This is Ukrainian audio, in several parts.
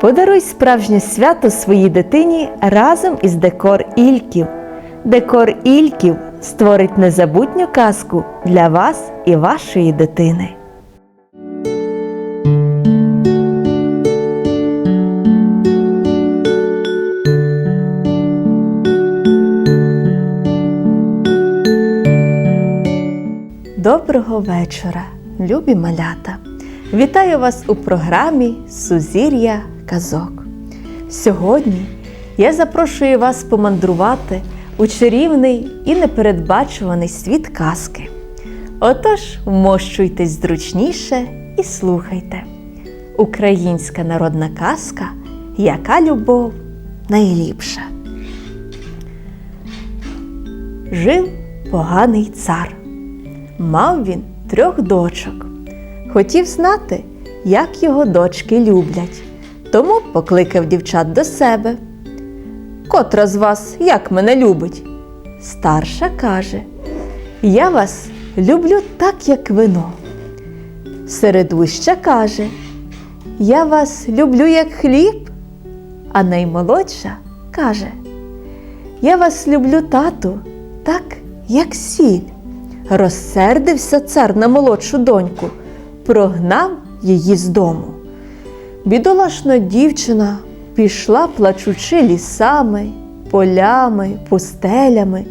Подаруй справжнє свято своїй дитині разом із декор Ільків. Декор Ільків створить незабутню казку для вас і вашої дитини. Доброго вечора, любі малята! Вітаю вас у програмі Сузір'я казок. Сьогодні я запрошую вас помандрувати у чарівний і непередбачуваний світ казки. Отож, вмощуйтесь зручніше і слухайте. Українська народна казка Яка любов найліпша. Жив поганий цар. Мав він трьох дочок. Хотів знати, як його дочки люблять, тому покликав дівчат до себе. Котра з вас як мене любить? Старша каже: Я вас люблю так, як вино. Середуща каже: Я вас люблю як хліб. А наймолодша каже: Я вас люблю, тату, так, як сіль. Розсердився цар на молодшу доньку, прогнав її з дому. Бідолашна дівчина пішла, плачучи лісами, полями, пустелями,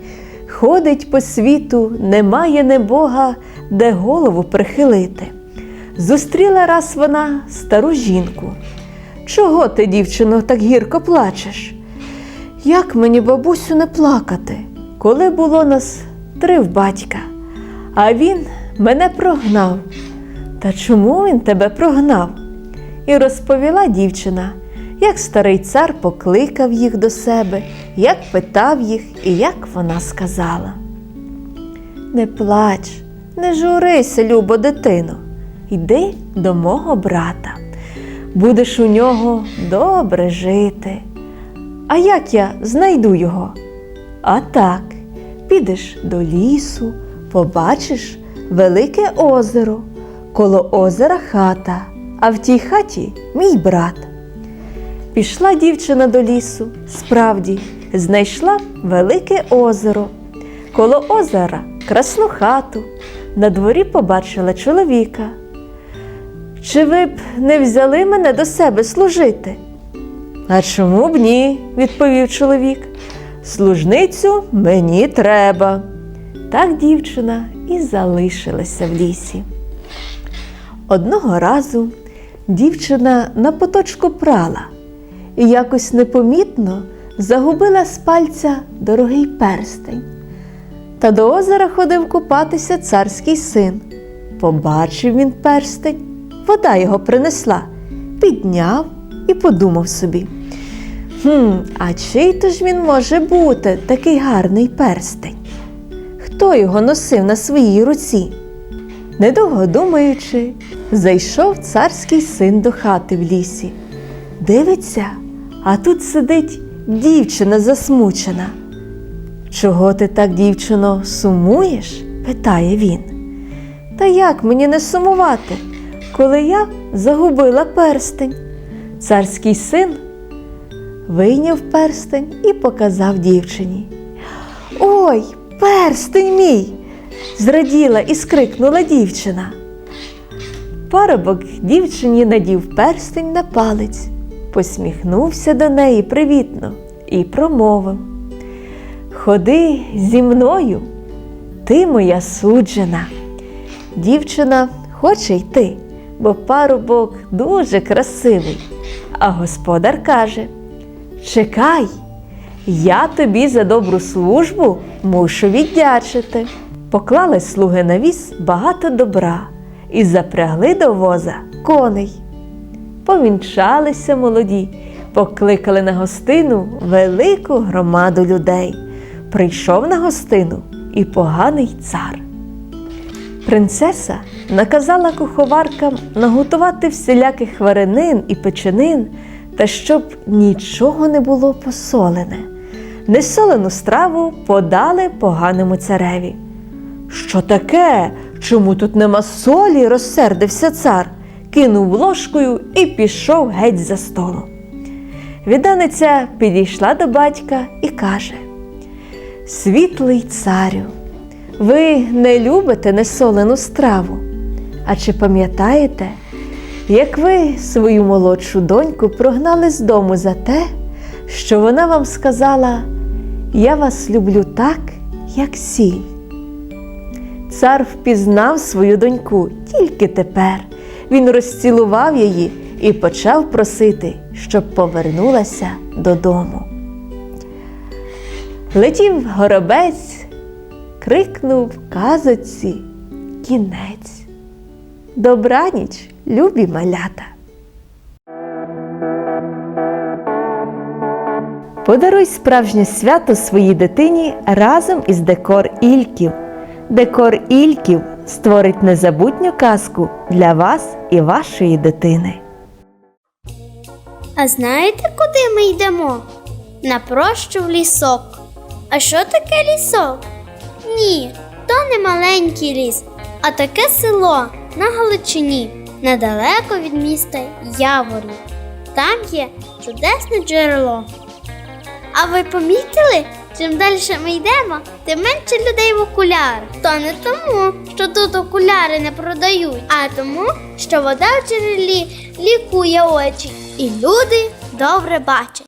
ходить по світу, немає небога, де голову прихилити. Зустріла раз вона стару жінку. Чого ти, дівчино, так гірко плачеш? Як мені, бабусю, не плакати, коли було нас три в батька, а він мене прогнав. Та чому він тебе прогнав? І розповіла дівчина, як старий цар покликав їх до себе, як питав їх і як вона сказала. Не плач, не журися, любо дитино, йди до мого брата. Будеш у нього добре жити. А як я знайду його? А так, підеш до лісу, побачиш велике озеро, коло озера хата, а в тій хаті мій брат. Пішла дівчина до лісу, справді, знайшла велике озеро. Коло озера красну хату, на дворі побачила чоловіка. Чи ви б не взяли мене до себе служити? А чому б ні? відповів чоловік. Служницю мені треба. Так дівчина і залишилася в лісі. Одного разу дівчина на поточку прала і якось непомітно загубила з пальця дорогий перстень. Та до озера ходив купатися царський син. Побачив він перстень, вода його принесла, підняв і подумав собі. Хм, а чий то ж він може бути такий гарний перстень? Хто його носив на своїй руці? Недовго думаючи, зайшов царський син до хати в лісі. Дивиться, а тут сидить дівчина засмучена. Чого ти так, дівчино, сумуєш? питає він. Та як мені не сумувати, коли я загубила перстень? Царський син вийняв перстень і показав дівчині. Ой, перстень мій! Зраділа і скрикнула дівчина. Парубок дівчині надів перстень на палець, посміхнувся до неї привітно і промовив Ходи зі мною, ти моя суджена. Дівчина хоче йти, бо парубок дуже красивий. А господар каже Чекай, я тобі за добру службу мушу віддячити. Поклали слуги на віз багато добра і запрягли до воза коней. Повінчалися молоді, покликали на гостину велику громаду людей. Прийшов на гостину і поганий цар. Принцеса наказала куховаркам наготувати всіляких варенин і печенин, та щоб нічого не було посолене. Несолену страву подали поганому цареві. Що таке? Чому тут нема солі? розсердився цар, кинув ложкою і пішов геть за столу. Відданиця підійшла до батька і каже: Світлий царю, ви не любите несолену страву. А чи пам'ятаєте, як ви свою молодшу доньку прогнали з дому за те, що вона вам сказала: Я вас люблю так, як сіль? Цар впізнав свою доньку тільки тепер. Він розцілував її і почав просити, щоб повернулася додому. Летів горобець, крикнув казоці кінець. Добраніч, любі малята. Подаруй справжнє свято своїй дитині разом із декор Ільків. Декор Ільків створить незабутню казку для вас і вашої дитини. А знаєте, куди ми йдемо? На прощу в лісок. А що таке лісок? Ні, то не маленький ліс, а таке село на Галичині, недалеко від міста Яворів. Там є чудесне джерело. А ви помітили, чим далі ми йдемо, тим менше людей в окулярах. То не тому, що тут окуляри не продають, а тому, що вода в джерелі лікує очі, і люди добре бачать.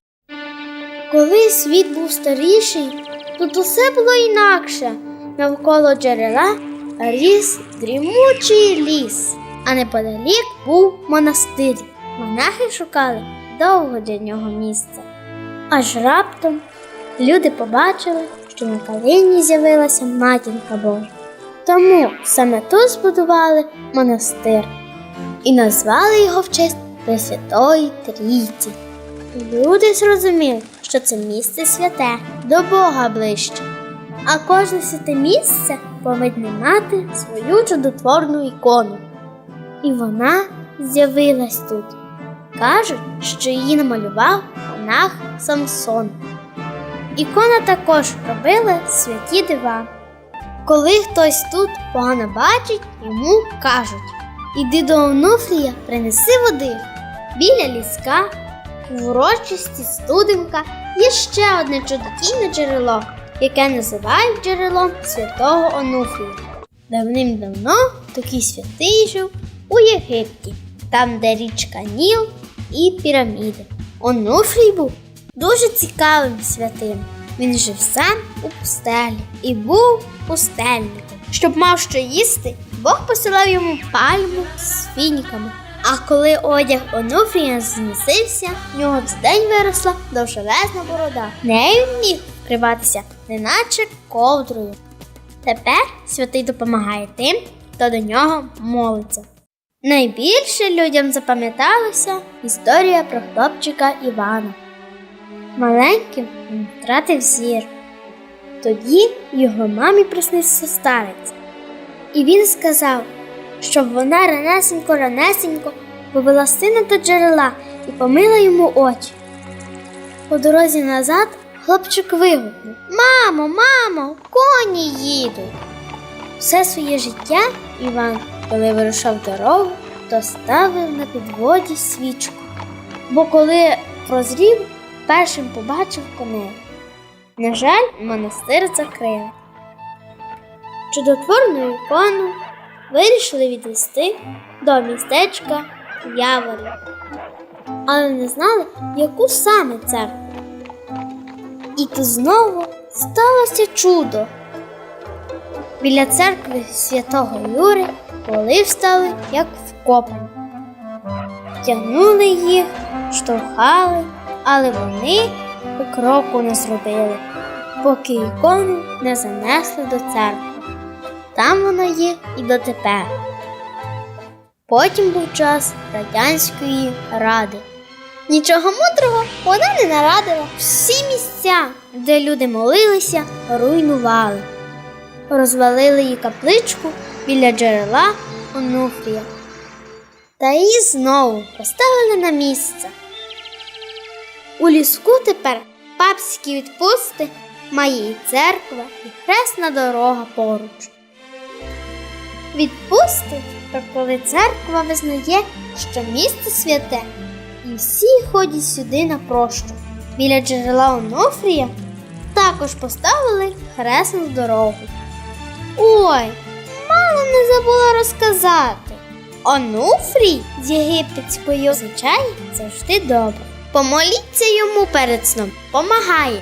Коли світ був старіший, тут усе було інакше. Навколо джерела ріс дрімучий ліс, а неподалік був монастир. Монахи шукали довго для нього місця. Аж раптом люди побачили, що на калині з'явилася матінка Божа. Тому саме тут збудували монастир і назвали його в честь Пресвятої Трійці. Люди зрозуміли, що це місце святе, до Бога ближче. А кожне святе місце повинне мати свою чудотворну ікону. І вона з'явилась тут. Кажуть, що її намалював монах Самсон. Ікона також робила святі дива. Коли хтось тут погано бачить, йому кажуть: Іди до Онуфрія, принеси води. Біля ліска, в урочисті студенка, є ще одне чудотійне джерело, яке називають джерелом святого Онуфрія. Давним-давно такий святий жив у Єгипті, там, де річка Ніл і піраміди. Онуфрій був дуже цікавим святим. Він жив сам у пустелі і був пустельником. Щоб мав що їсти, Бог посилав йому пальму з фініками. А коли одяг Онуфрія зносився, в нього в день виросла довжелезна борода. Нею міг вкриватися, неначе ковдрою. Тепер святий допомагає тим, хто до нього молиться. Найбільше людям запам'яталася історія про хлопчика Івана. Маленьким він втратив зір. Тоді його мамі приснився старець, і він сказав, щоб вона ранесенько ранесенько повела сина до джерела і помила йому очі. По дорозі назад хлопчик вигукнув Мамо, мамо, коні їдуть. Все своє життя Іван, коли вирушав дорогу, то ставив на підводі свічку. Бо коли прозрів, першим побачив коней. На жаль, монастир закрили. Чудотворну ікону вирішили відвести до містечка Яворів, але не знали, яку саме церкву. І тут знову сталося чудо. Біля церкви святого Юри воли встали, як вкопані. Тягнули їх, штовхали, але вони і кроку не зробили, поки ікону не занесли до церкви. Там вона є і дотепер. Потім був час Радянської ради. Нічого мудрого вона не нарадила. Всі місця, де люди молилися, руйнували. Розвалили її капличку біля джерела Онуфрія. Та її знову поставили на місце. У ліску тепер папські відпусти має і церква, і хресна дорога поруч. Відпусти, то коли церква визнає, що місце святе, і всі ходять сюди на прощу. Біля джерела Онофрія також поставили хресну дорогу. Ой, мало не забула розказати. Онуфрій з єгипетської означає завжди добре. Помоліться йому перед сном, помагає.